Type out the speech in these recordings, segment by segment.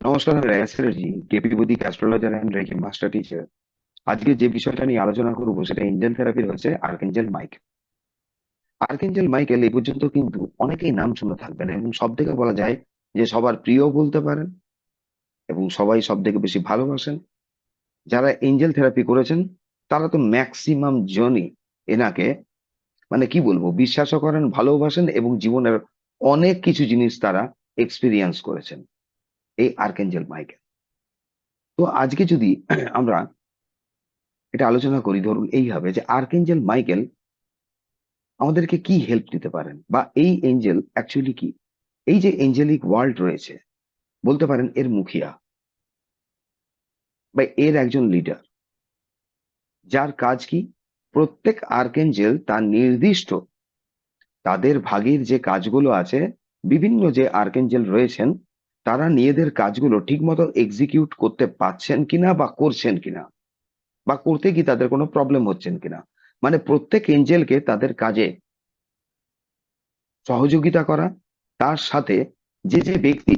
নমস্কার, আমি রায়া চ্যাটার্জি, কেপি বৈদিক astrologer and reiki master teacher আজকে যে বিষয়টা নিয়ে আলোচনা করব সেটা এঞ্জেল থেরাপির হচ্ছে আর্কেঞ্জেল মাইকেল আর্কেঞ্জেল মাইকেল এই পর্যন্ত কিন্তু অনেকেই নাম শুনে থাকবেন এবং সব থেকে বলা যায় যে সবার প্রিয় বলতে পারেন এবং সবাই সব থেকে বেশি ভালোবাসেন। যারা এঞ্জেল থেরাপি করেছেন, তারা তো ম্যাক্সিমাম জনই এনাকে মানে কি বলব, বিশ্বাসও করেন, ভালোবাসেন এবং জীবনের অনেক কিছু জিনিস তারা এক্সপিরিয়েন্স করেছেন। এই আর্কেঞ্জেল মাইকেল। তো আজকে যদি আমরা এটা আলোচনা করি, ধরুন এইভাবে যে আর্কেঞ্জেল মাইকেল আমাদেরকে কি হেল্প দিতে পারেন? বা এই এঞ্জেল অ্যাকচুয়ালি কি? এই যে এঞ্জেলিক ওয়ার্ল্ড রয়েছে, বলতে পারেন এর মুখিয়া বা এর একজন লিডার যার কাজ কি? প্রত্যেক আর্কেঞ্জেল তার নির্দিষ্ট তাদের ভাগের যে কাজগুলো আছে, বিভিন্ন যে আর্কেঞ্জেল রয়েছেন তারা নিজেদের কাজগুলো ঠিকমতো এক্সিকিউট করতে পারছেন কিনা বা করছেন কিনা? বা করতে কি তাদের কোনো প্রবলেম হচ্ছেন কিনা? মানে প্রত্যেক এঞ্জেলকে তাদের কাজে সহযোগিতা করা, তার সাথে যে যে ব্যক্তি,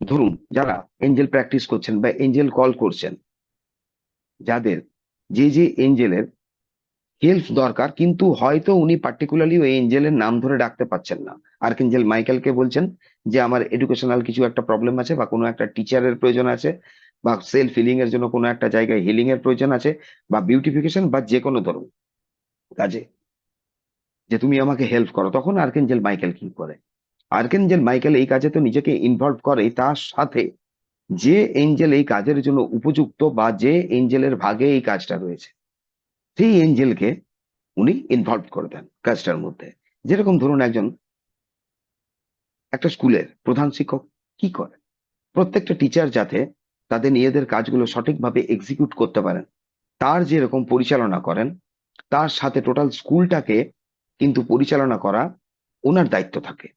ধরুন যারা এঞ্জেল প্র্যাকটিস করছেন বা এঞ্জেল কল করছেন, যাদের যে যে এঞ্জেলের হেল্প দরকার, কিন্তু হয়তো উনি পার্টিকুলারলি ওই এঞ্জেলের নাম ধরে ডাকতে পাচ্ছেন না। আর্কেঞ্জেল মাইকেলকে বলছেন যে আমার এডুকেশনাল কিছু একটা প্রবলেম আছে বা কোনো একটা টিচারের প্রয়োজন আছে বা সেলফ হিলিং এর জন্য কোনো একটা জায়গায় হিলিং এর প্রয়োজন আছে বা বিউটিফিকেশন বা যে কোনো ধরুন। কাজে যে তুমি আমাকে হেল্প করো, তখন আর্কেঞ্জেল মাইকেল কি করে? আর্কেঞ্জেল মাইকেল এই কাজে তো নিজেকে ইনভলভ করে, তার সাথে যে এঞ্জেল এই কাজের জন্য উপযুক্ত বা যে এঞ্জেলের ভাগে এই কাজটা রয়েছে, সেই এঞ্জেলকে উনি ইনভলভ করে দেন কাজটার মধ্যে। যেরকম ধরুন একজন একটা স্কুলের প্রধান শিক্ষক কি করে? প্রত্যেকটা টিচার যাতে তাদের নিজেদের কাজগুলো সঠিকভাবে এক্সিকিউট করতে পারেন। তার যেরকম পরিচালনা করেন, তার সাথে টোটাল স্কুলটাকে কিন্তু পরিচালনা করা ওনার দায়িত্ব থাকে।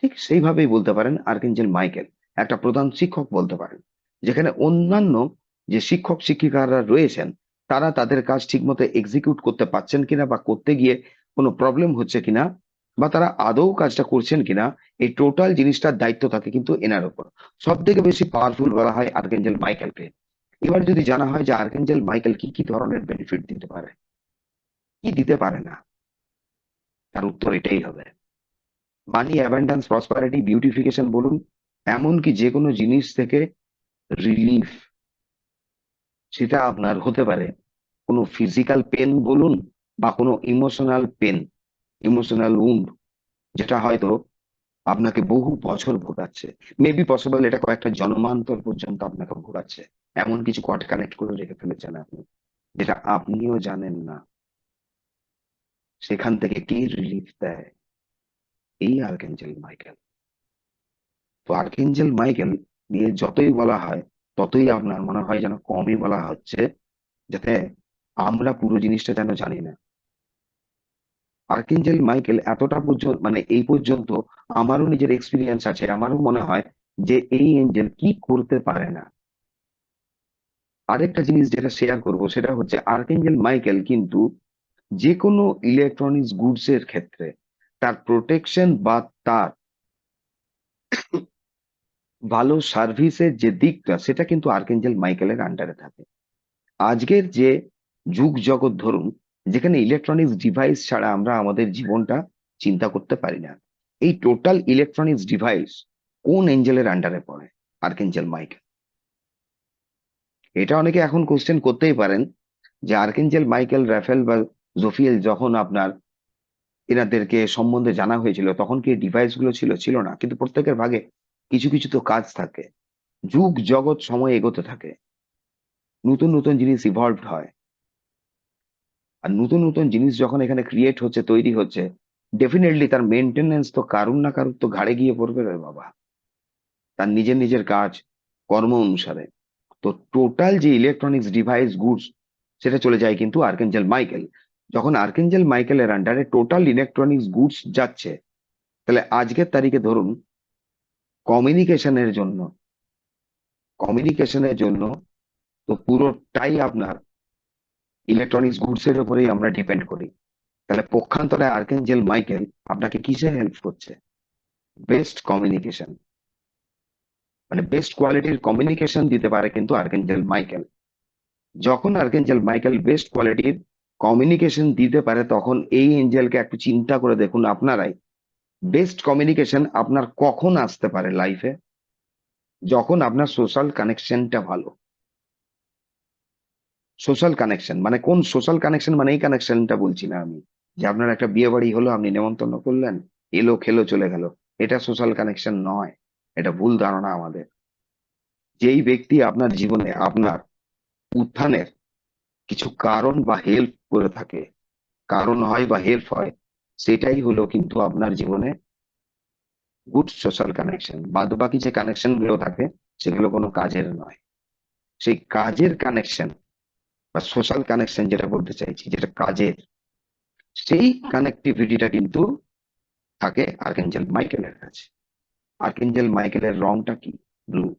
ঠিক সেইভাবেই বলতে পারেন আর্কেঞ্জেল মাইকেল, একটা প্রধান শিক্ষক বলতে পারেন, যেখানে অন্যান্য যে শিক্ষক শিক্ষিকারা রয়েছেন, তারা তাদের কাজ ঠিকমতো এক্সিকিউট করতে পারছেন কিনা বা করতে গিয়ে কোনো প্রবলেম হচ্ছে কিনা বা তারা আদৌ কাজটা করছেন কিনা, এই টোটাল জিনিসটার দায়িত্ব থাকে কিন্তু এনার উপর। সব থেকে বেশি পাওয়ারফুল বলা হয় আর্কেঞ্জেল মাইকেলকে। এবার যদি জানা হয় যে আর্কেঞ্জেল মাইকেল কি কি ধরনের বেনিফিট দিতে পারে? কি দিতে পারে না? তার উত্তর এটাই হবে। মানি অ্যাবান্ডান্স প্রসপারিটি বিউটিফিকেশন বলুন, এমনকি যে কোনো জিনিস থেকে রিলিফ সেটা আপনার হতে পারে। কোনো ফিজিক্যাল পেন বলুন বা কোনো ইমোশনাল পেন ইমোশনাল উন্ড যেটা হয়তো আপনাকে বহু বছর ভোগাচ্ছে মেবি পসিবল এটা কয়েকটা জন্মান্তর পর্যন্ত আপনাকে ভোগাচ্ছে এমন কিছু কট কানেক্ট করে রেখে ফেলেছেন আপনি, যেটা আপনিও জানেন না। সেখান থেকে কি রিলিফ দেয়? এই আর্কেঞ্জেল মাইকেল তো আর্কেঞ্জেল মাইকেল নিয়ে যতই বলা হয়, ততই আপনার মনে হয় যেন কমই বলা হচ্ছে, যাতে আমরা পুরো জিনিসটা যেন জানি না। আর্কেঞ্জেল মাইকেল এতটা পর্যন্ত মানে এই পর্যন্ত আমারও নিজের এক্সপিরিয়েন্স আছে। আমারও মনে হয় যে এই এঞ্জেল কি করতে পারে না। আরেকটা জিনিস যেটা শেয়ার করব সেটা হচ্ছে আর্কেঞ্জেল মাইকেল কিন্তু যে কোনো ইলেকট্রনিক্স গুডস এর ক্ষেত্রে তার প্রোটেকশন বা তার ভালো সার্ভিসের যে দিকটা সেটা কিন্তু আর্কেঞ্জেল মাইকেলের আন্ডারে থাকে। আজকের যে যুগ জগৎ ধরুন যেখানে ইলেকট্রনিক্স ডিভাইস ছাড়া আমরা আমাদের জীবনটা চিন্তা করতে পারি না। এই টোটাল ইলেকট্রনিক্স ডিভাইস কোন এঞ্জেলের আন্ডারে পড়ে? আর্কেঞ্জেল মাইকেল এটা অনেকে এখন কোশ্চেন করতেই পারেন যে আর্কেঞ্জেল মাইকেল রাফেল বা জোফিয়েল যখন আপনার এনাদেরকে সম্বন্ধে জানা হয়েছিল, তখন কি ডিভাইসগুলো ছিল? ছিল না। কিন্তু প্রত্যেকের ভাগে কিছু কিছু তো কাজ থাকে। যুগ, জগৎ, সময় এগোতে থাকে। নতুন নতুন জিনিস ইভলভ হয়। আর নতুন নতুন জিনিস যখন এখানে ক্রিয়েট হচ্ছে, তৈরি হচ্ছে ডেফিনেটলি তার মেনটেনেন্স তো কারুর না কারুর তো ঘাড়ে গিয়ে পড়বে রে বাবা। তার নিজের নিজের কাজ, কর্ম অনুসারে। তো টোটাল যে ইলেকট্রনিক্স ডিভাইস গুডস সেটা চলে যায় কিন্তু আর্কেঞ্জেল মাইকেল যখন আর্কেঞ্জেল মাইকেলের আন্ডারে টোটাল ইলেকট্রনিক্স গুডস যাচ্ছে, তাহলে আজকের তারিখে ধরুন কমিউনিকেশনের জন্য কমিউনিকেশনের জন্য তো পুরোটাই আপনার ইলেকট্রনিক্স গুডস এর উপরেই আমরা ডিপেন্ড করি। তাহলে পক্ষান্তরে আর্কেঞ্জেল মাইকেল আপনাকে কিসে হেল্প করছে? বেস্ট কমিউনিকেশন মানে বেস্ট কোয়ালিটির কমিউনিকেশন দিতে পারে কিন্তু আর্কেঞ্জেল মাইকেল যখন আর্কেঞ্জেল মাইকেল বেস্ট কোয়ালিটির কমিউনিকেশন দিতে পারে, তখন এই এঞ্জেলকে একটু চিন্তা করে দেখুন আপনারাই। বেস্ট কমিউনিকেশন আপনার কখন আসতে পারে লাইফে যখন আপনার সোশ্যাল কানেকশনটা ভালো। সোশ্যাল কানেকশন মানে কোন সোশ্যাল কানেকশন মানে এই কানেকশনটা বলছি না আমি। যে আপনার একটা বিয়ে বাড়ি হলো, আপনি নেমন্তন্ন করলেন, এলো, খেলো, চলে গেল। এটা সোশ্যাল কানেকশন নয়। এটা ভুল ধারণা আমাদের। যেই ব্যক্তি আপনার জীবনে আপনার উত্থানের কিছু কারণ বা হেল্প করে থাকে, কারণ হয় বা হেল্প হয়, সেটাই হলো কিন্তু আপনার জীবনে গুড সোশ্যাল কানেকশন বাদ বাকি যে কানেকশনগুলো থাকে, সেগুলো কোনো কাজের নয়। সেই কাজের কানেকশন বা সোশ্যাল কানেকশন যেটা বলতে চাইছি, যেটা কাজের, সেই কানেক্টিভিটিটা কিন্তু থাকে আর্কেঞ্জেল মাইকেলের কাছে। আর্কেঞ্জেল মাইকেলের রংটা কি? ব্লু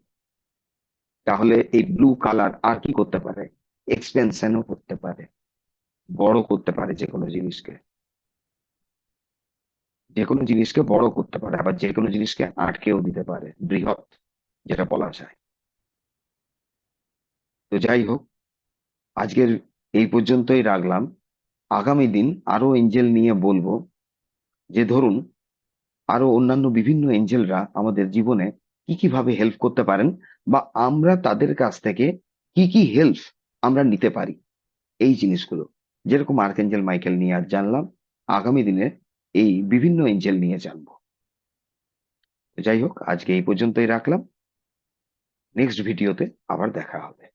তাহলে এই ব্লু কালার আর কি করতে পারে? এক্সপেনশনও করতে পারে। বড় করতে পারে যে কোনো জিনিসকে। যে কোনো জিনিসকে বড় করতে পারে, আবার যে কোনো জিনিসকে আটকেও দিতে পারে। বৃহৎ, যেটা বলা যায়। তো যাই হোক আজকের এই পর্যন্তই রাখলাম। আগামী দিন আরও এঞ্জেল নিয়ে বলব যে ধরুন আরও অন্যান্য বিভিন্ন এঞ্জেলরা আমাদের জীবনে কি কি ভাবে হেল্প করতে পারেন বা আমরা তাদের কাছ থেকে কি কি হেল্প আমরা নিতে পারি। এই জিনিসগুলো। যেরকম আর্কেঞ্জেল মাইকেল নিয়ে আজ জানলাম, আগামী দিনে এই বিভিন্ন এঞ্জেল নিয়ে জানব। যাই হোক, আজকে এই পর্যন্তই রাখলাম। নেক্সট ভিডিওতে আবার দেখা হবে।